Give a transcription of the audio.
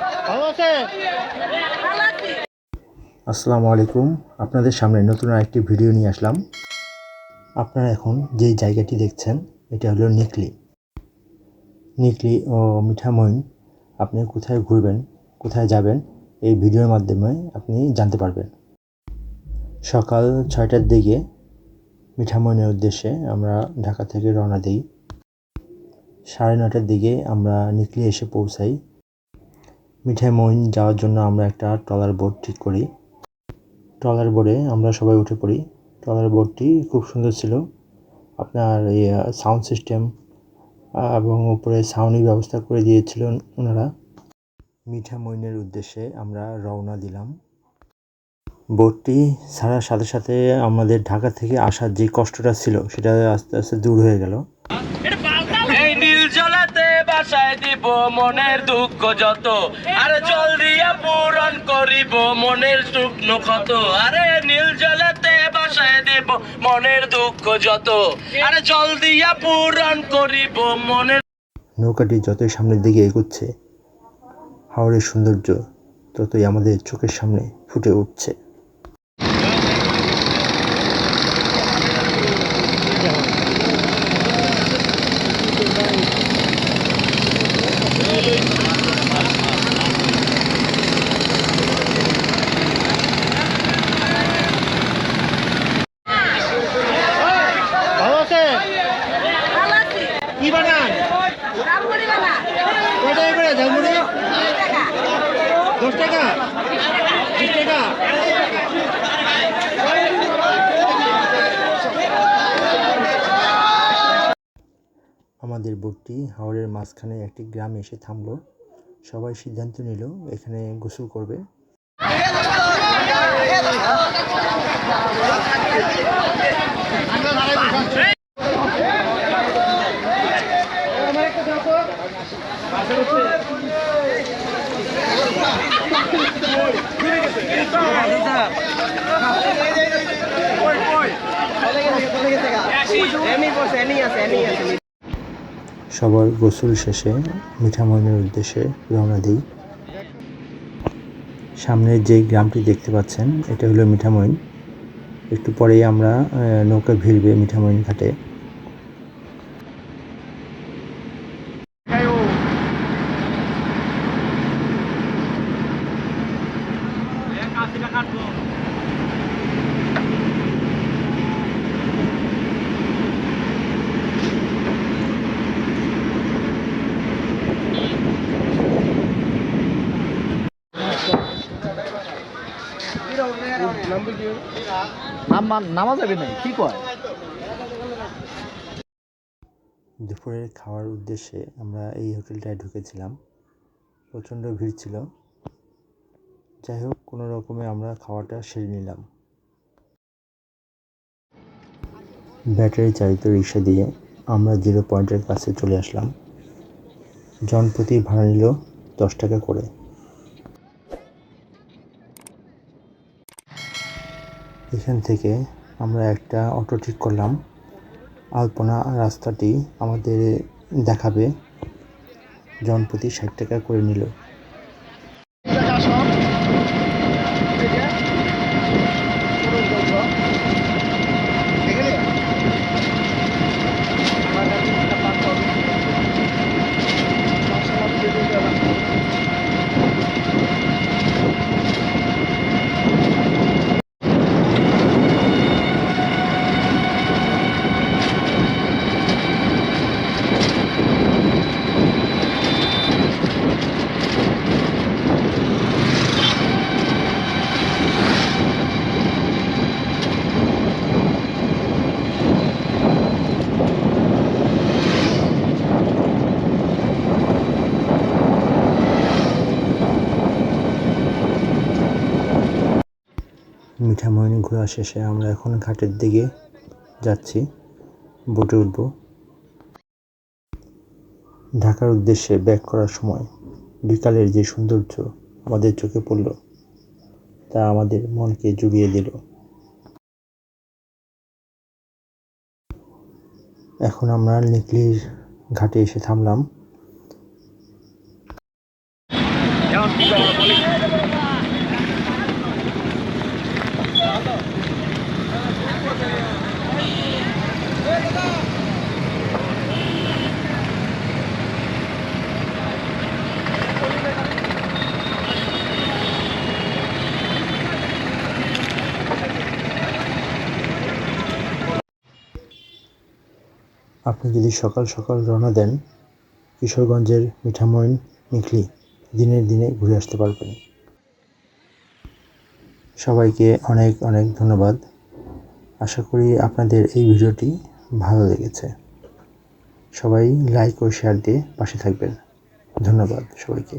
ভালো আসসালামু আলাইকুম। আপনাদের সামনে নতুন আরেকটি ভিডিও নিয়ে আসলাম। আপনারা এখন যে জায়গাটি দেখছেন এটা হলো নিকলি। নিকলি ও মিঠামইন আপনি কোথায় ঘুরবেন কোথায় যাবেন এই ভিডিওর মাধ্যমে আপনি জানতে পারবেন। সকাল ছয়টার দিকে মিঠামইনের উদ্দেশ্যে আমরা ঢাকা থেকে রওনা দিই। সাড়ে নটার দিকে আমরা নিকলি এসে পৌঁছাই। মিঠামইন যাওয়ার জন্য আমরা একটা ট্রলার বোট ঠিক করি। ট্রলার বোর্ডে আমরা সবাই উঠে পড়ি। ট্রলার বোর্ডটি খুব সুন্দর ছিল। আপনার এই সাউন্ড সিস্টেম এবং উপরে সাউন্ডের ব্যবস্থা করে দিয়েছিলেন ওনারা। মিঠা মইনের উদ্দেশ্যে আমরা রওনা দিলাম। বোটটি ছাড়ার সাথে সাথে আমাদের ঢাকা থেকে আসার যে কষ্টটা ছিল, সেটা আস্তে আস্তে দূর হয়ে গেল। বাসায় দিব মনের দুঃখ যত। আরে জল দিয়া পূরণ করিব মনের শুকনো ক্ষত। আরে নীল জলাতে বাসায় দিব মনের দুঃখ যত। আরে জল দিয়া পূরণ করিব মনের নৌকাটি যতই সামনের দিকে এগোচ্ছে হাওড়ের সৌন্দর্য ততই আমাদের চোখের সামনে ফুটে উঠছে ভালো আছে ভালো আছি কি বানান রামপুরি বাবা কয় টাকা করে ঝালমুড়ি টাকা দশ টাকা বিশ টাকা আমাদের বোটটি হাওড়ের মাঝখানে একটি গ্রামে এসে থামলো। সবাই সিদ্ধান্ত নিল এখানে গোসল করবে। সবার গোসল শেষে মিঠা মিঠামইনের উদ্দেশ্যে রওনা দিই। সামনে যে গ্রামটি দেখতে পাচ্ছেন, এটা হলো মিঠামইন একটু পরেই আমরা নৌকা ভিড়বে মিঠামইন ঘাটে। নামা যাবে নাই, কি কয়? দুপুরের খাওয়ার উদ্দেশ্যে আমরা এই হোটেলটায় ঢুকেছিলাম। প্রচণ্ড ভিড় ছিল। যাই হোক, কোনো রকমে আমরা খাওয়াটা সেরে নিলাম। ব্যাটারি চালিত রিক্সা দিয়ে আমরা জিরো পয়েন্টের কাছে চলে আসলাম। জনপ্রতি ভাড়া নিল দশ টাকা করে। এখান থেকে আমরা একটা অটো ঠিক করলাম। আলপনা রাস্তাটি আমাদের দেখাবে। জনপ্রতি ষাট টাকা করে নিল। মিঠামইন ঘোরা শেষে আমরা এখন ঘাটের দিকে যাচ্ছি। বোটে উঠব। ঢাকার উদ্দেশ্যে ব্যাক করার সময় বিকালের যে সৌন্দর্য আমাদের চোখে পড়ল, তা আমাদের মনকে জুড়িয়ে দিল। এখন আমরা নিকলির ঘাটে এসে থামলাম। আপনি যদি সকাল সকাল রওনা দেন, কিশোরগঞ্জের মিঠামইন মিখলি দিনের দিনে ঘুরে আসতে পারবেন। সবাইকে অনেক অনেক ধন্যবাদ। আশা করি আপনাদের এই ভিডিওটি ভালো লেগেছে। সবাই লাইক ও শেয়ার দিয়ে পাশে থাকবেন। ধন্যবাদ সবাইকে।